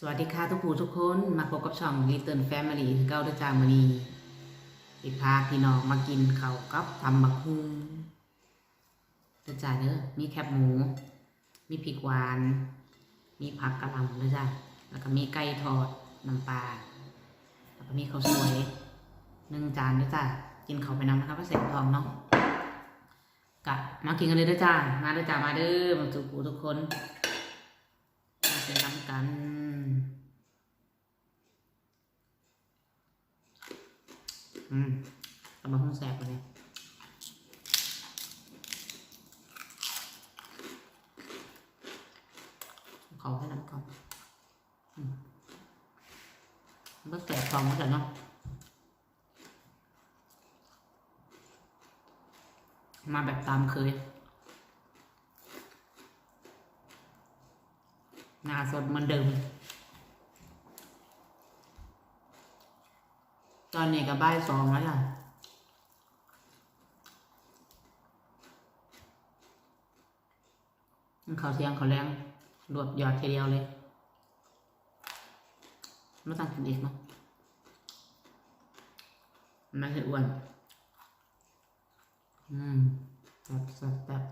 สวัสดีค่ะทุกผู้ทุกคนมาพบกับช่อง Little Family คือเก้าเดอจามานีสิพาพี่น้องมากินข้าวกับทำบักฮุงเดอจ้าเด้อมีแคบหมู มีพริกหวาน มีผักกะหล่ำเดอจ้าแล้วก็มีไก่ทอดน้ำปลาแล้วก็มีข้าวสวยหนึ่งจานเดอจ้ากินข้าวไปน้ำนะครับก็เสร็จทองเนาะกะมากินกันเลยดอจ้ามาดจ้ามาเด้อมาทุกผู้ทุกคนมาเป็นน้ำกัน อืมกำลังห้องแสบเลยเขาให้น้ำก่อนอืมมันก็แสบทองเหมือนกันเนาะมาแบบตามเคย หน้าสดเหมือนเดิม ตอนนี้ก็บ่ายสองแล้วจ้ะมัน เขาเทียงเขาแรงรวบยอดทีเดียวเลยไม่ต้องกินอีกเนาะมันไม่เคยอ้วน อืมสับสับสับ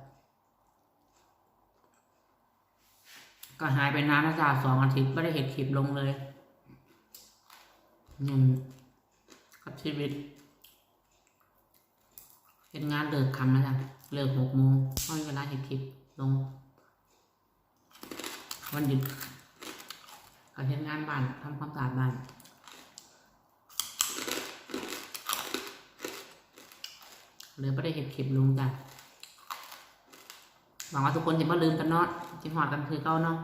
ก็หายไปนานนะจ๊ะสองอาทิตย์ไม่ได้เห็นคลิปลงเลยหนึ่งกับชีวิตเห็นงานเลิกคำนะจ๊ะเลิกหกโมงไม่มีเวลาเห็นคลิปลง วันหยุดก็เห็นงานบ้านทำความสะอาดบ้านเลยไม่ได้เห็นคลิปลงจ้ะหวังว่าทุกคนจะไม่ลืมกันเนาะจิหอดกันคือเก้าเนาะ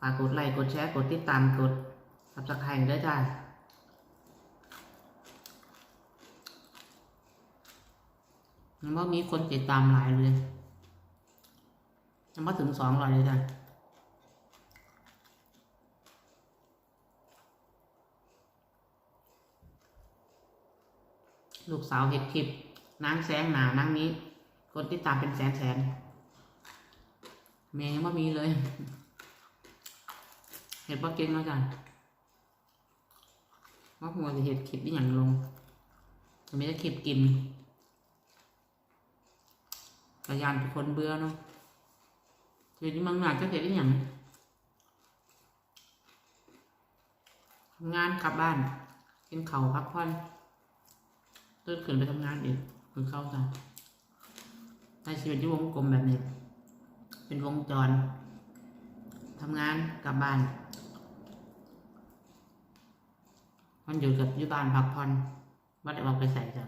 ฝากกดไลค์กดแชร์กดติดตามกดซับสไครต์ด้วยจ้ายังว่ามีคนติดตามหลายเลยยังว่าถึงสองร้อยเลยจ้ะ ลูกสาวเห็ดคลิปนางแสงหนานั่งนี้ คนติดตามเป็นแสนแสนเมย์ยังไม่มีเลย เห็ดว่าเก่งแล้วจ้ะว่าหัวจะเห็ดคลิปที่อย่างลงจะไม่ได้คลิปกินกระยานเป็นคนเบื่อเนาะเดี๋ยวนี้มังงานก็เห็ดที่อย่างงานกลับบ้านกินเขาพักผ่อน ตื่นขึ้นไปทำงานอีกคือเข้าจ้ะในชีวิตที่วงกลมแบบนี้ เป็นวงจรทำงานกลับบ้านมันอยู่กับยู่บ้านพักผ่อนว่าได้ออกไปใส่จ้ะ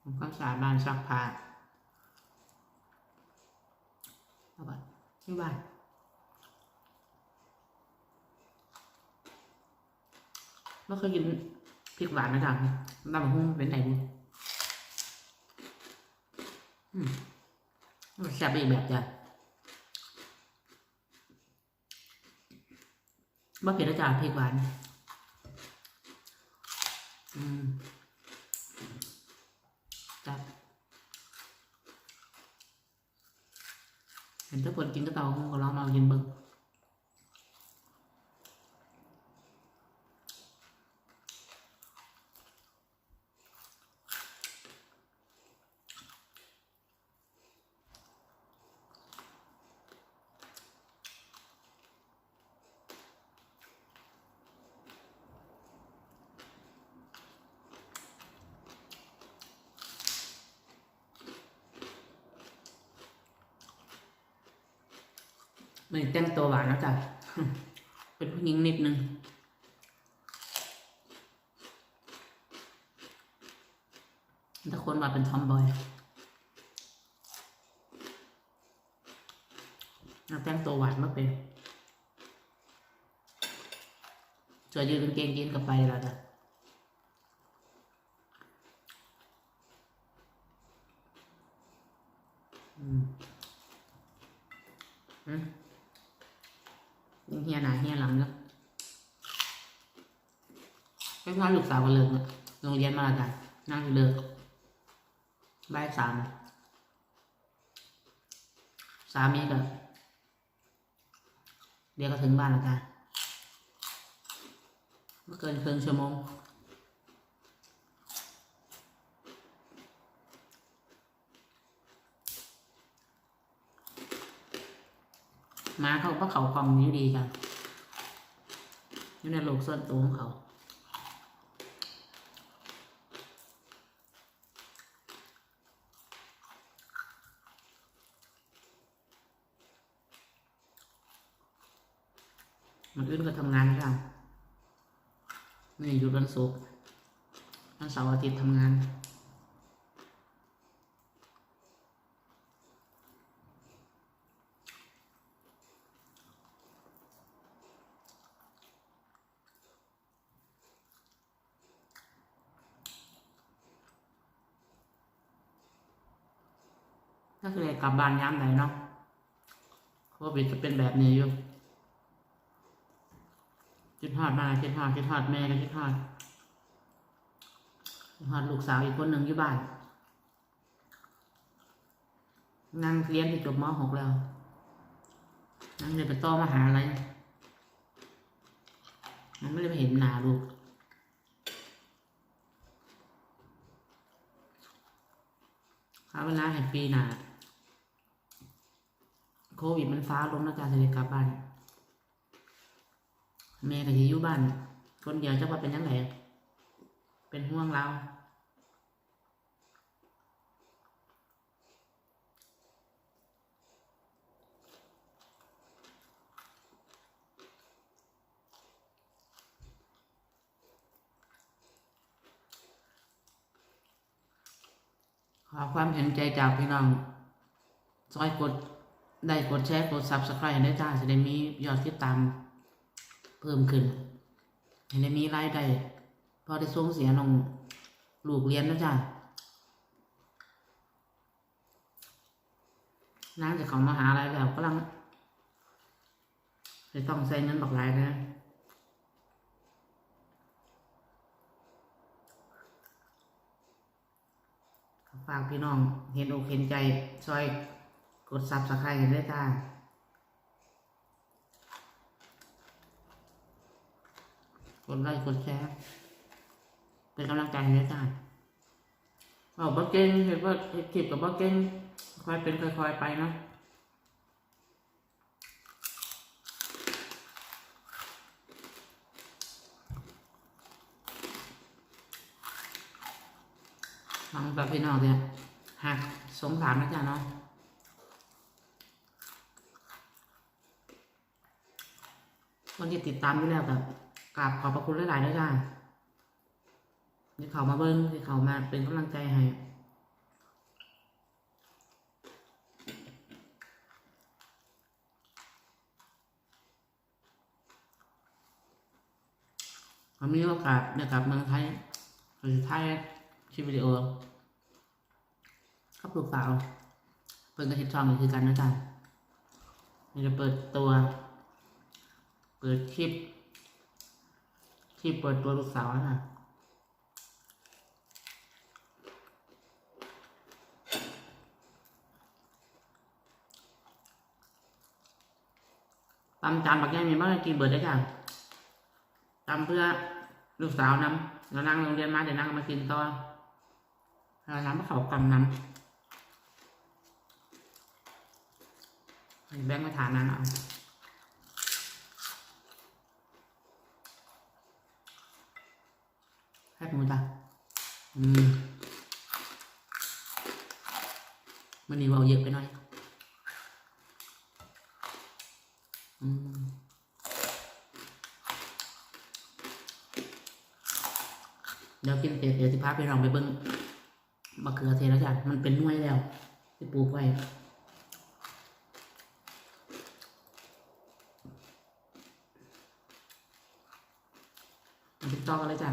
ผมก็สาบ้านซักผ้าแล้วก็ที่บ้านไม่เคยกิน พริกหวานนะจ๊ะบ้านหุ้งเป็นไหนบุอืมแซ่บอีกแบบจ้ะบ่เผ็ดแล้วจ้ะพริกหวานอืมจับเห็นทุกคนกินก็เตาของเรามากินเบิ้ง ไม่แต่งตัวหวานแล้วจ้ะเป็นผู้หญิงนิดนึงถ้าคนมาเป็นทอมบอยเราแต่งตัวหวานมากเป็นจอยืนกางเกงยีนกับไปแล้วจ้ะอืมอืม เฮียหนาเฮียหลังเนาะไม่พาลูกสาวกันเลยเนอะโรงเรียนมาแล้วจ้ะนั่งอยู่เลยบ่ายสามสามีก็ดี๋ยวก็ถึงบ้านแล้วจ้ะไม่เกินครึ่งชั่วโมง มาเขาก็เขากล่องนี้ดีจ้ะอยู่ในโลกส่วนตัวของเขามันอื่นก็ทำงานนะจ้ะไม่หยุดวันศุกร์วันเสาร์อาทิตย์ทำงาน ถ้าเคยกลับบ้านย้ำไหนเนาะโควิดจะเป็นแบบนี้อยู่คิดฮอดมาคิดฮอดคิดฮอดแม่ก็คิดฮอดคิดฮอดลูกสาวอีกคนหนึ่งอยู่บ้านนั่งเรียนที่จบม .6 แล้วนั่งเรียนไปต่อมหาอะไรมันไม่ได้ไปเห็นหนาลูกหาเวลาเห็นปีหนา ควิดมันฟ้าลงนะจ๊ะจะได้กลับบ้านแม่ก็จะอยู่บ้าน คนเดียวจะว่าเป็นยังไงเป็นห่วงเราขอความเห็นใจจากพี่น้องซอยกด ได้กดแชร์กด subscribe ได้จ้าจะได้มียอดติดตามเพิ่มขึ้นจะได้มีรายได้พอได้ส่งเสียน้องลูกเรียนนะจ้านางจะเขามาหาอะไรแล้วกำลังจะต้องใช้เงินบักหลายนะฝากพี่น้องเห็นอกเห็นใจช่วย กดซับสไครต์กันด้วยจ้ากดไลค์กดแชร์เป็นกำลังใจให้ด้วยจ้าเอาบักเก่งเห็นว่าเห็นคลิปกับบักเก่งค่อยเป็นค่อยๆไปนะฟังแบบพี่น้องเนี่ยหักสงสารนะจ๊ะเนาะ คนที่ติดตามอยู่แล้วแบบกราบขอบพระคุณหลายๆด้วยจ้าที่เขามาเบิ้งที่เขามาเป็นกำลังใจให้ผมมีโอกาสได้กลับเมืองไทยหรือไทยคลิปวิดีโอครับลูกสาวเปิดกระทิบช่องคือกันนะจ๊ะนี่จะเปิดตัว เปิดคลิป คลิปเปิดตัวลูกสาวนะตำจานบักแง่มีบ้างกินเบิร์ดได้จ้ะตำเพื่อลูกสาวนำเรานั่งโรงเรียนมาเดี๋ยวนั่งมากินต่อเราน้ำมาเขากำน้ำแบงค์มาทานนั่นเอา แคบหมูจ้ะอืมมันนี่เอาเยอะไปหน่อยอืมเดี๋ยวกินเสร็จเดี๋ยวสิพาไปลองไปเบิ้งมะเขือเทศแล้วจ้ะมันเป็นน่วยแล้วที่ปลูกไว้ติดต่อกันเลยจ้ะ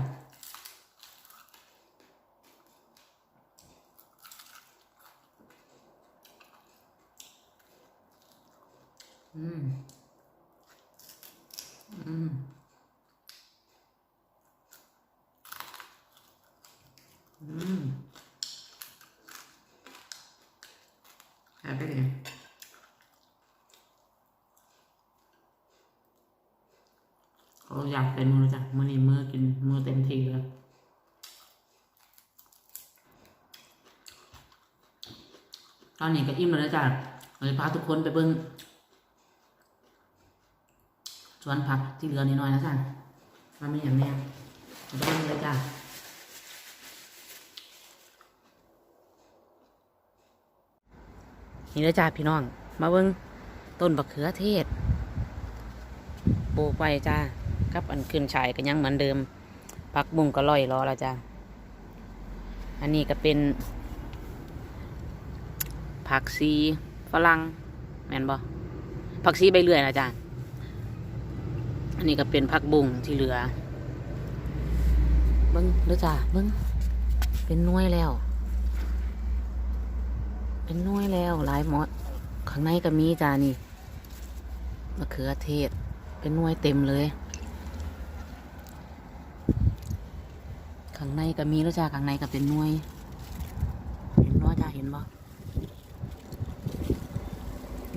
อืม อืม อืม แอบไปเลยก็อยากเป็นมือจ้ะมือนี้มือกินมือเต็มทีแล้วตอนนี้ก็อิ่มแล้วนะจ้ะเลยพาทุกคนไปเบิ้งสวนผักที่เหลือนิดหน่อยนะจ้ะมันไม่อย่างแน่ไปเบิ้งเลยจ้ะ นี่เลยจ้ะพี่น้อง มาเบิ้งต้นบักเขือเทศปลูกไว้จ้ากับอันขึ้นชายก็ยังเหมือนเดิมผักบุ้งก็ลอยรอแล้วจ้าอันนี้ก็เป็น ผักซีฝรั่งแม่นบ่ผักซีใบเลื่อยนะจ้าอันนี้ก็เป็นผักบุ้งที่เหลือเบิ้งเด้อจ้าเบิ้งเป็นน่วยแล้ว เป็นน่วยแล้วหลายหมดข้างในก็มีจ้านี่มะเขือเทศ เป็นน่วยเต็มเลย ข้างในก็มีแล้วจ้าข้างในก็เป็นน่วยเห็นบ่จ้าเห็นบ่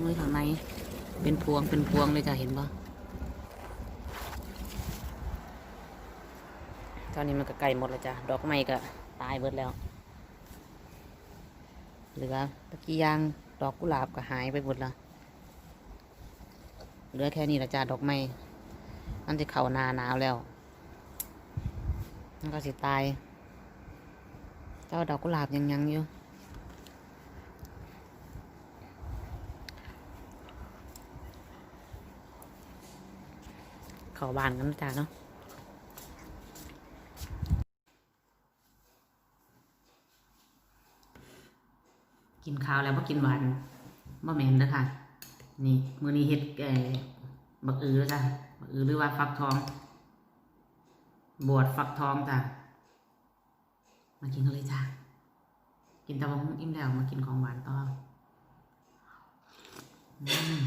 น่วยข้างในเป็นพวงเป็นพวงเลยจ้าเห็นบ่ตอนนี้มันก็ไก่หมดแล้วจ้าดอกไม้ก็ตายเบิดแล้ว เหลือตะกี้ยางดอกกุหลาบก็หายไปหมดแล้วเหลือแค่นี้ละจ้าดอกไม้มันจะเข่านาหนาวแล้ว มันก็สิตาย เจ้าดอกกุหลาบยังยังอยู่เข้าบ้านกันนะจ้าเนาะ ข้าวแล้วบ่กินหวานบ่แม่นเด้อค่ะ นี่มื้อนี้เฮ็ดแกบักอือจ้ะบักอือหรือว่าฟักทอง บวชฟักทองจ้ะมากินกันเลยจ้ะกินตะวันอิ่มแล้วมากินของหวานต่ออืม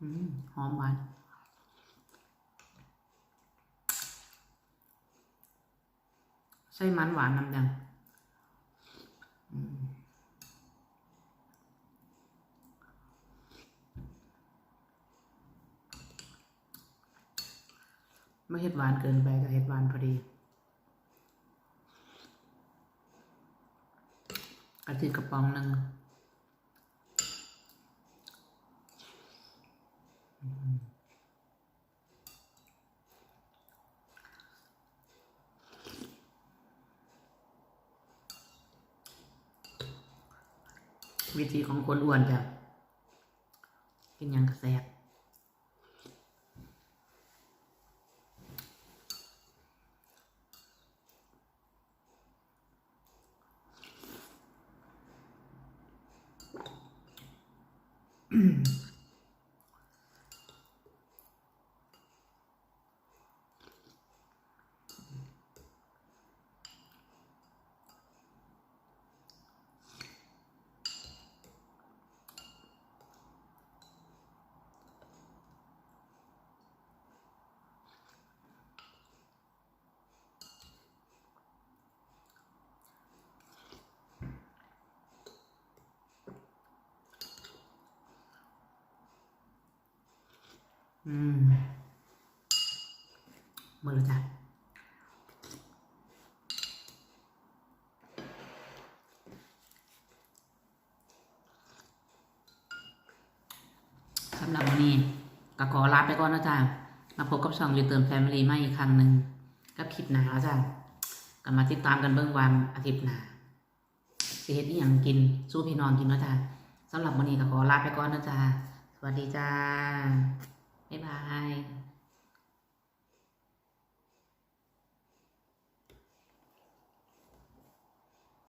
อืมหอมหวาน ใส่มันหวานน้ำแดงอืมไม่เห็ดหวานเกินไปแต่เห็ดหวานพอดีกระติกกระป๋องหนึ่ง วิธีของคนอ้วนจะกินยังกระแสบอืม หมดแล้วจ้ะสำหรับวันนี้ก็ขอลาไปก่อนนะจ๊ะมาพบกับช่อง Return Family ใหม่อีกครั้งหนึ่งกับคลิปหนาแล้วจ้ะก็มาติดตามกันเบื้องวันอาทิตย์หน้าสิเฮ็ดอีหยังกินสู้พี่น้องกินนะจ้ะสำหรับวันนี้ก็ขอลาไปก่อนนะจ๊ะสวัสดีจ้า bye bye.